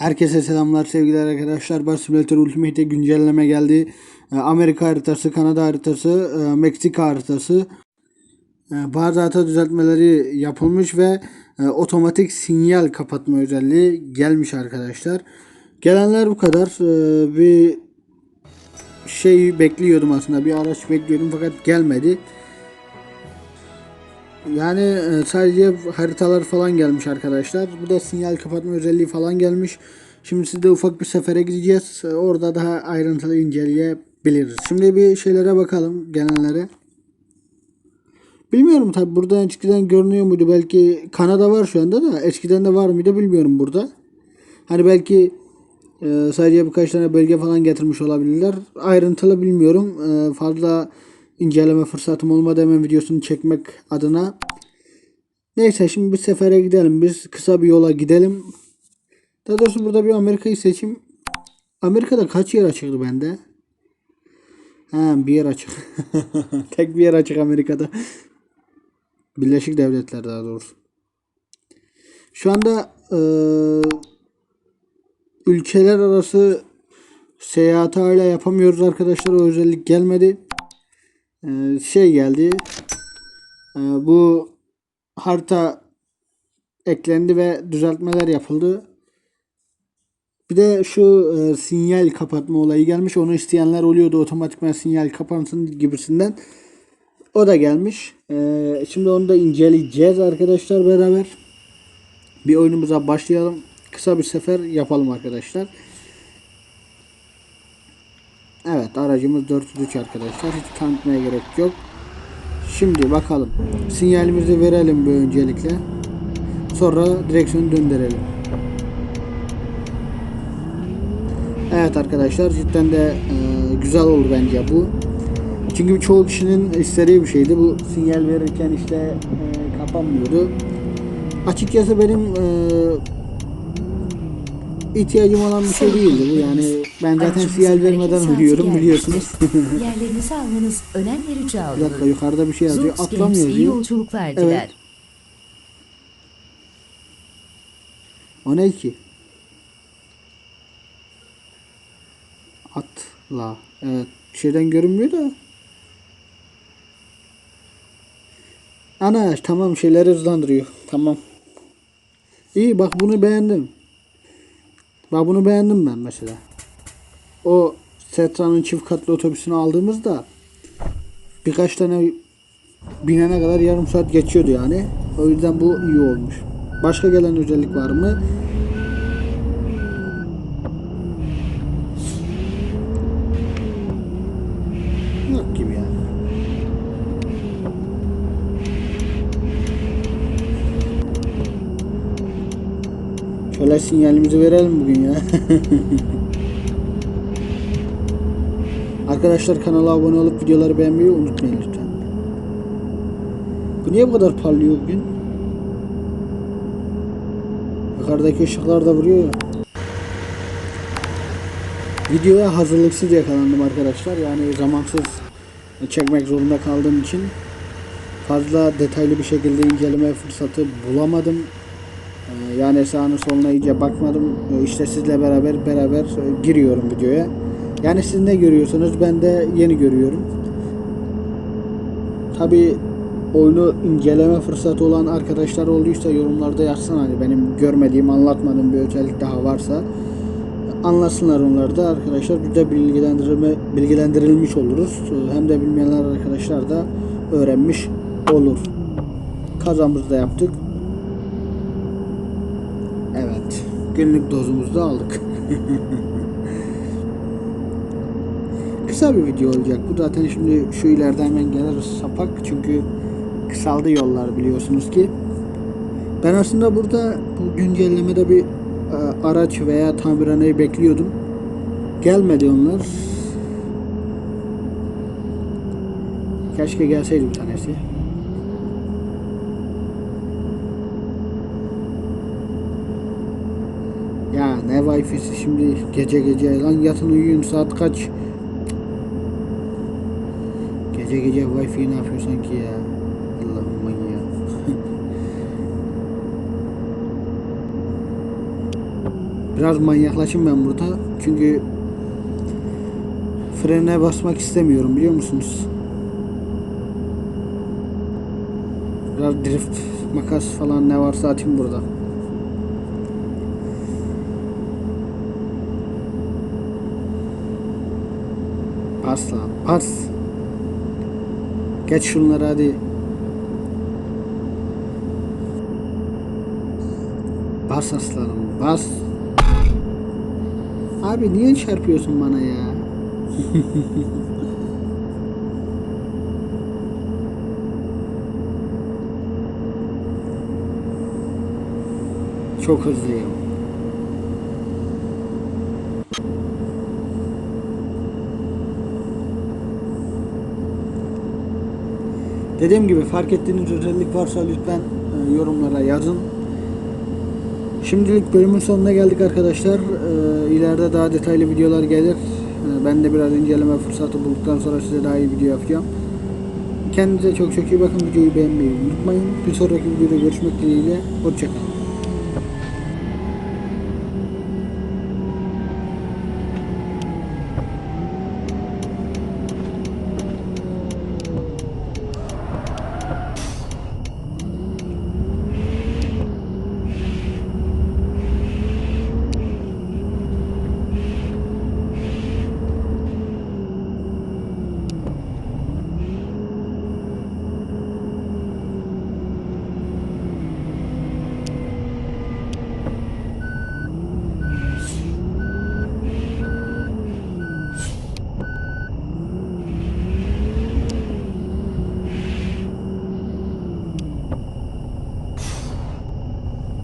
Herkese selamlar sevgili arkadaşlar. Bar Simulator Ultimate'e güncelleme geldi. Ee, Amerika haritası, Kanada haritası, e, Meksika haritası. e, Bazı hata düzeltmeleri yapılmış ve e, otomatik sinyal kapatma özelliği gelmiş arkadaşlar. Gelenler bu kadar. Ee, Bir şey bekliyordum aslında. Bir araç bekliyordum fakat gelmedi. Yani e, sadece haritalar falan gelmiş arkadaşlar. Bir de sinyal kapatma özelliği falan gelmiş. Şimdi sizde ufak bir sefere gideceğiz. E, Orada daha ayrıntılı inceleyebiliriz. Şimdi bir şeylere bakalım gelenlere. Bilmiyorum tabi burada eskiden görünüyor muydu? Belki Kanada var şu anda da eskiden de var mıydı bilmiyorum burada. Hani belki e, sadece birkaç tane bölge falan getirmiş olabilirler. Ayrıntılı bilmiyorum. Fazla inceleme fırsatım olmadı hemen videosunu çekmek adına. Neyse şimdi bir sefere gidelim. Biz kısa bir yola gidelim. Daha doğrusu burada bir Amerika'yı seçeyim. Amerika'da kaç yer açıktı bende? Ha bir yer açık. Tek bir yer açık Amerika'da. Birleşik Devletler daha doğrusu. Şu anda eee, ülkeler arası seyahati hala yapamıyoruz arkadaşlar. O özellik gelmedi. Eee, şey geldi. Eee, bu harita eklendi ve düzeltmeler yapıldı. Bir de şu e, sinyal kapatma olayı gelmiş. Onu isteyenler oluyordu. Otomatikman sinyal kapansın gibisinden. O da gelmiş. E, şimdi onu da inceleyeceğiz arkadaşlar beraber. Bir oyunumuza başlayalım. Kısa bir sefer yapalım arkadaşlar. Evet aracımız 403 arkadaşlar. Hiç tanıtmaya gerek yok. Şimdi bakalım. Sinyalimizi verelim bir öncelikle. Sonra direksiyonu döndürelim. Evet arkadaşlar cidden de e, güzel oldu bence bu. Çünkü çoğu kişinin istediği bir şeydi. Bu sinyal verirken işte e, kapanmıyordu. Açıkçası benim e, ihtiyacım olan bir şey değildi bu. Yani ben zaten sinyal vermeden ölüyorum biliyorsunuz. Yerlerinizi almanız önem verici bir dakika yukarıda bir şey yazıyor. Zoox Atlam Games iyi yazıyor. yolculuklar diler. Evet. O ne ki? Atla. Evet. Bir şeyden görünmüyor da. Ana tamam şeyleri hızlandırıyor. Tamam. İyi bak bunu beğendim. Bak bunu beğendim ben mesela. O Setra'nın çift katlı otobüsünü aldığımızda birkaç tane binene kadar yarım saat geçiyordu yani. O yüzden bu iyi olmuş. Başka gelen özellik var mı? Yok gibi yani. Şöyle sinyalimizi verelim bugün ya. Arkadaşlar kanala abone olup videoları beğenmeyi unutmayın lütfen. Bu niye bu kadar parlıyor bugün? Yukarıdaki ışıklar da vuruyor ya. Videoya hazırlıksız yakalandım arkadaşlar. Yani zamansız çekmek zorunda kaldığım için fazla detaylı bir şekilde inceleme fırsatı bulamadım. Ee, Yani sağına soluna iyice bakmadım. Ee, İşte sizle beraber beraber e, giriyorum videoya. Yani siz ne görüyorsunuz ben de yeni görüyorum. Tabi oyunu inceleme fırsatı olan arkadaşlar olduysa yorumlarda yazsın hani benim görmediğim anlatmadığım bir özellik daha varsa anlasınlar onlar da arkadaşlar biz de bilgilendirme bilgilendirilmiş oluruz Ee, hem de bilmeyenler arkadaşlar da öğrenmiş olur kazamızı da yaptık evet günlük dozumuzu da aldık kısa bir video olacak bu zaten şimdi şu ileride hemen geliriz sapak çünkü kısaldı yollar biliyorsunuz ki ben aslında burada bu güncellemede bir e, araç veya tamirhaneyi bekliyordum. Gelmedi onlar. Keşke gelseydi bir tanesi. Wifi'si şimdi gece gece lan yatın uyuyun saat kaç? Gece gece wifi ne yapıyor sanki ya? Allah'ım manyağı. Biraz manyaklaşım ben burada. Çünkü frene basmak istemiyorum biliyor musunuz? Biraz drift, makas falan ne varsa atayım burada. Pas lan, pas. Geç şunları hadi. Bas aslanım, bas. Abi niye çarpıyorsun bana ya? Çok hızlıyım. Dediğim gibi fark ettiğiniz özellik varsa lütfen e, yorumlara yazın. Şimdilik bölümün sonuna geldik arkadaşlar. E, ileride daha detaylı videolar gelir. E, ben de biraz inceleme fırsatı bulduktan sonra size daha iyi video yapacağım. Kendinize çok çok iyi bakın. Videoyu beğenmeyi unutmayın. Bir sonraki videoda görüşmek dileğiyle. Hoşçakalın.